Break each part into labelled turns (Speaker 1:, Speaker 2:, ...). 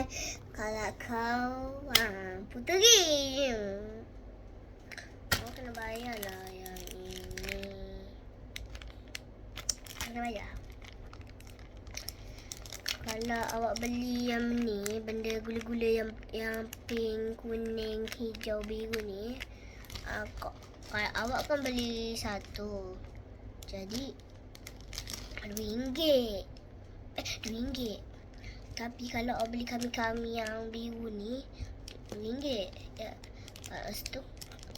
Speaker 1: bayar. Kalau kau ah, puteri. Kau kena bayar lah yang ini. Kena bayar. Kalau awak beli yang ni, benda gula-gula yang yang pink, kuning, hijau, biru ni, uh, kau, kalau awak kan beli satu. Jadi RM2. Eh, RM2. Tapi kalau awak beli kami-kami yang biru ni, RM2. Ya, lepas tu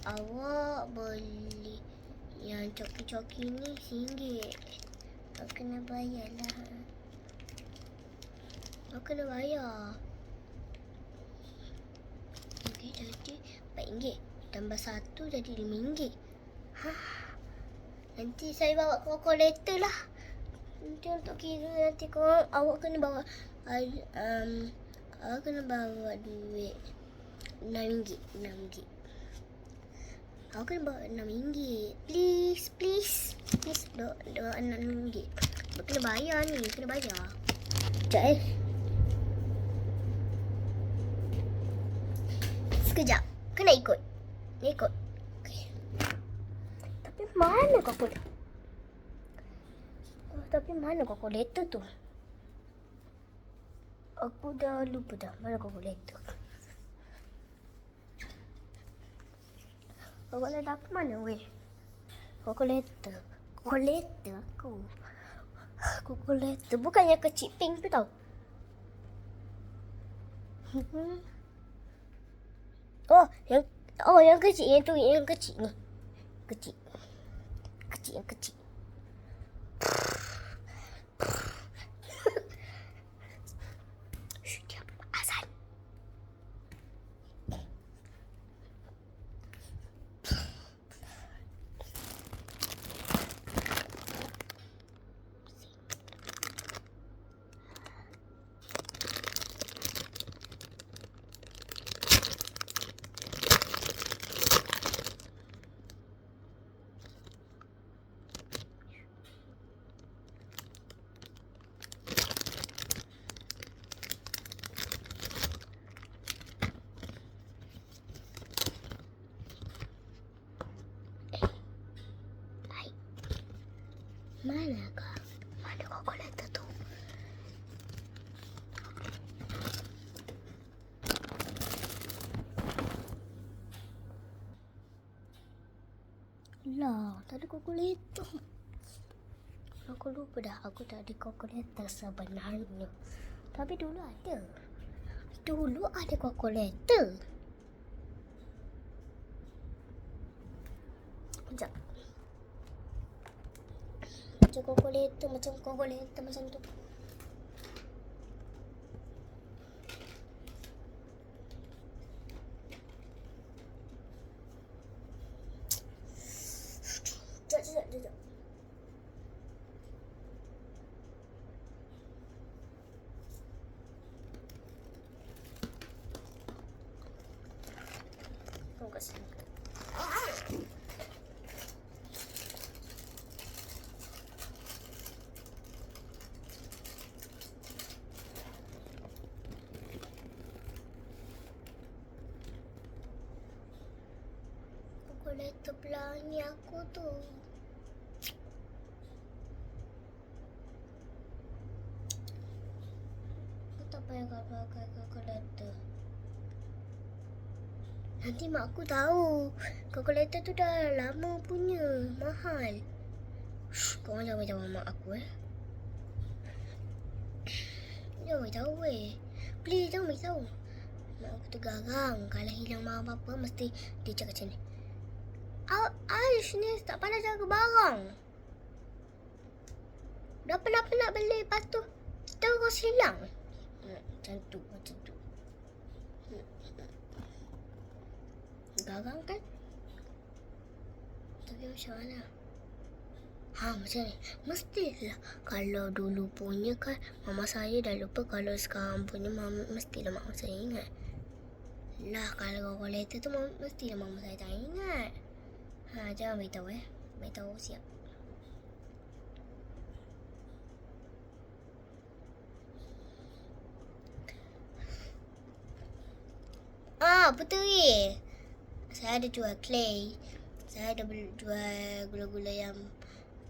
Speaker 1: awak beli yang coki-coki ni RM1. Awak kena bayar lah. Awak kena bayar. Okey, jadi RM4. Tambah satu jadi RM5. Ha. Nanti saya bawa kalkulator lah. Nanti untuk kira nanti kau awak kena bawa uh, um, awak kena bawa duit RM6. RM6. Awak kena bawa RM6. Please, please. Please, bawa RM6. Awak kena bayar ni. Kena bayar. Sekejap eh. Sekejap. Kena ikut. Kena ikut. Okay. Tapi mana kalkulator? Oh, tapi mana kalkulator tu? Aku dah lupa dah. Mana kalkulator? Kalkulator aku mana weh? Kalkulator. Kalkulator aku. Kalkulator. Bukan yang kecil pink tu tau. Hmm. Oh, yang oh yang kecil yang tu yang kecil ni. Kecil. Kecil yang kecil. Mana kau? Mana kalkulator tu? Lah, tak ada kalkulator. Aku lupa dah aku tak ada kalkulator sebenarnya. Tapi dulu ada. Dulu ada kalkulator. Sekejap. Macam kalkulator, macam kalkulator macam tu. Sekejap, sekejap, sekejap. Tunggu sini. Pelangi aku tu. Aku tak payah kau pakai kalkulator. Nanti mak aku tahu. Kalkulator tu dah lama punya. Mahal. Kau jangan beritahu mak aku eh. Jangan beritahu eh. Please jangan beritahu. Mak aku tu garang. Kalau hilang mak apa-apa mesti dia cakap macam ni. Aish ni tak pandai jaga barang. Dah penat-penat beli lepas tu terus hilang. Macam tu, macam tu. Garang kan? Tapi macam mana? Ha macam ni. Mestilah kalau dulu punya kan mama saya dah lupa kalau sekarang punya mama mestilah mama saya ingat. Lah kalau kalkulator tu mama, mestilah mama saya tak ingat. Ha jangan beritahu eh. Siap. Ha, puteri. Saya ada jual clay. Saya ada jual gula-gula yang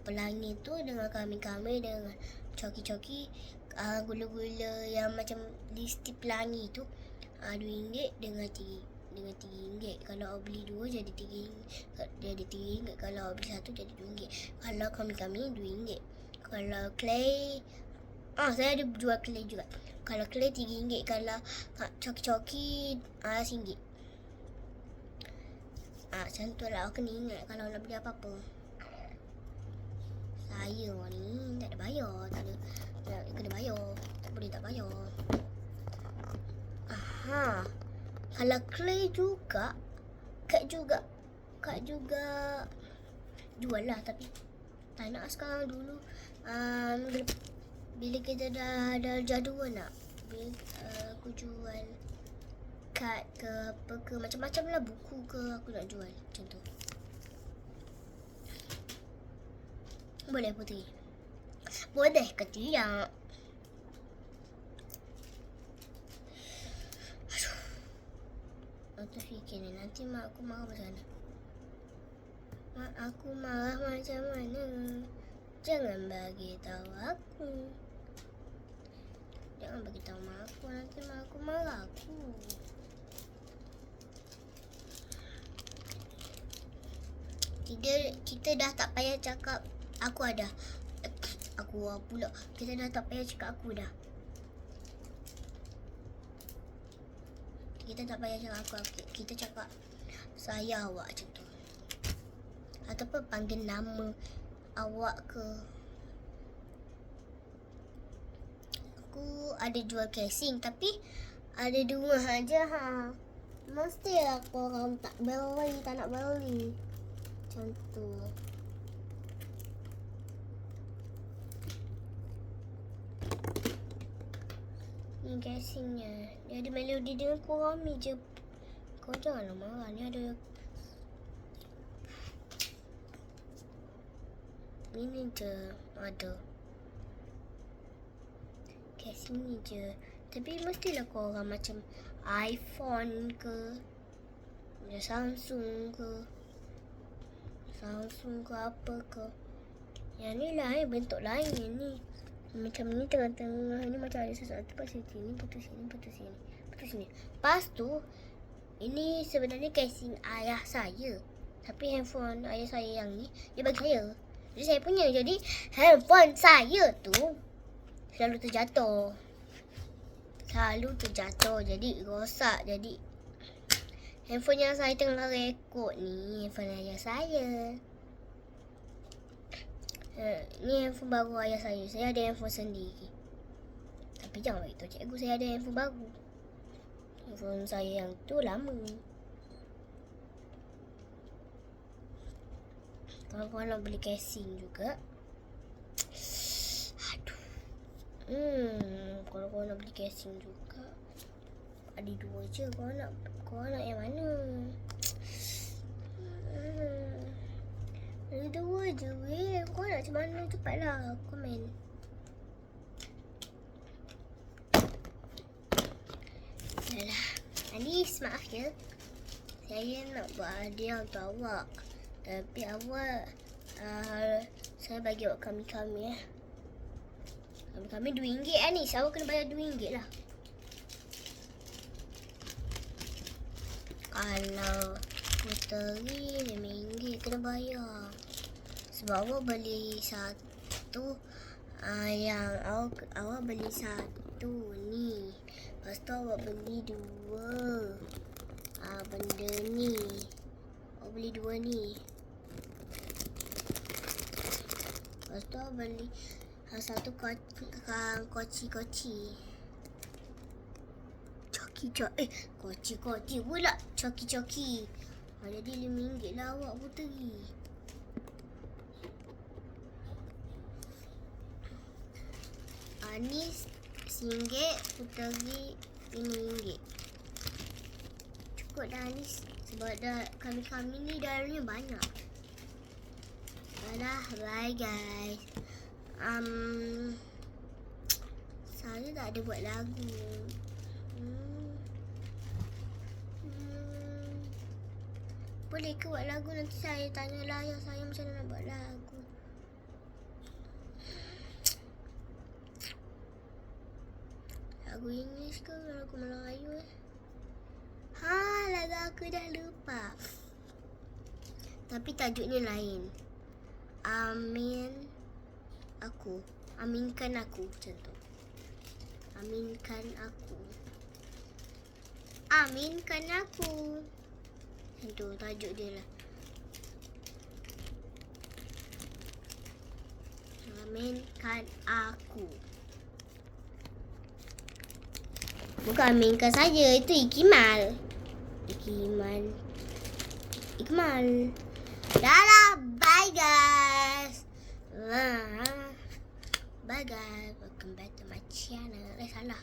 Speaker 1: pelangi tu dengan kami-kami dengan coki-coki uh, gula-gula yang macam listi pelangi tu uh, RM2 dengan tiga dengan RM3 Kalau awak beli dua jadi RM3 Jadi RM3 Kalau awak beli satu jadi RM2 Kalau kami-kami RM2 Kalau clay Ah, saya ada jual clay juga. Kalau clay RM3 Kalau ah, coki-coki ah, RM1 Ah, macam tu lah. Awak kena ingat Kalau nak beli apa-apa. Saya ni tak ada bayar. Tak ada tak, Kena bayar. Tak boleh tak bayar kalau clay juga Kak juga Kak juga Jual lah tapi Tak nak sekarang dulu. Um, bila, kita dah ada jadual nak bila, uh, Aku jual Kad ke apa ke Macam-macam lah buku ke Aku nak jual Macam tu. Boleh putri Boleh ke tidak Aku fikir ni nanti mak aku marah macam mana. Mak aku marah macam mana. Jangan bagi tahu aku. Jangan bagi tahu mak aku nanti mak aku marah aku. Kita kita dah tak payah cakap aku ada. Aku pula. Kita dah tak payah cakap aku dah. Kita tak payah cakap aku, aku. Kita cakap saya awak macam tu. Ataupun panggil nama awak ke. Aku ada jual casing tapi ada dua aja ha. Mestilah korang tak beli, tak nak beli. Macam tu. Ni casingnya. Dia ada melodi dengan kurami je. Kau janganlah marah. Ni ada... Ini je ada. Casing ni je. Tapi mestilah kau macam iPhone ke. Macam Samsung ke. Samsung ke apa ke. Yang ni lah eh. Bentuk lain ni. Macam ni tengah-tengah ni macam ada sesuatu pasal sini putus sini putus sini putus sini. Lepas tu ini sebenarnya casing ayah saya. Tapi handphone ayah saya yang ni dia bagi saya. Jadi saya punya. Jadi handphone saya tu selalu terjatuh. Selalu terjatuh. Jadi rosak. Jadi handphone yang saya tengah rekod ni handphone ayah saya. Uh, ni handphone baru ayah saya. Saya ada handphone sendiri. Tapi jangan beritahu cikgu saya ada handphone baru. Handphone saya yang tu lama. Kalau kau nak beli casing juga. Aduh. Hmm, kalau kau nak beli casing juga. Ada dua je kau nak. Kau nak yang mana? Hmm. Ada dua je weh. Kau nak macam mana? Cepatlah komen. Yalah. Anis, maaf ya. Saya nak buat hadiah untuk awak. Tapi awak uh, saya bagi awak kami-kami ya. Kami-kami RM2 Anis. Awak kena bayar RM2 lah. Kalau puteri RM5 kena bayar. Sebab awak beli satu uh, yang awak, awak beli satu ni. Lepas tu awak beli dua uh, benda ni. Awak beli dua ni. Lepas tu awak beli uh, satu koci-koci. Coki-coki. Eh, koci-koci pula. Coki-coki. Ha, jadi RM5 lah awak puteri. Ni RM1, puteri RM5. Cukup dah ni. Sebab dah kami-kami ni dalamnya banyak. Dah, bye guys. Um, saya tak ada buat lagu. Hmm. Hmm. Boleh ke buat lagu nanti saya tanya lah ayah saya macam mana nak buat lagu. Lagu English ke lagu Melayu eh? Ha, lagu aku dah lupa. Tapi tajuknya lain. Amin aku. Aminkan aku macam tu. Aminkan aku. Aminkan aku. Macam tu tajuk dia lah. Aminkan aku. Bukan aminkan saja, itu Ikimal. Ikimal. Ikmal. Dah lah, bye guys. Ah. Bye guys, welcome back to my channel. Eh salah.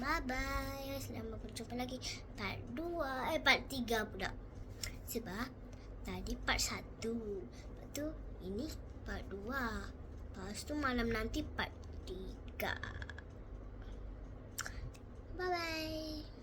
Speaker 1: Bye bye. Selamat berjumpa lagi part 2 eh part 3 pula. Sebab tadi part 1. Lepas tu ini part 2. Lepas tu malam nanti part 3. 拜拜。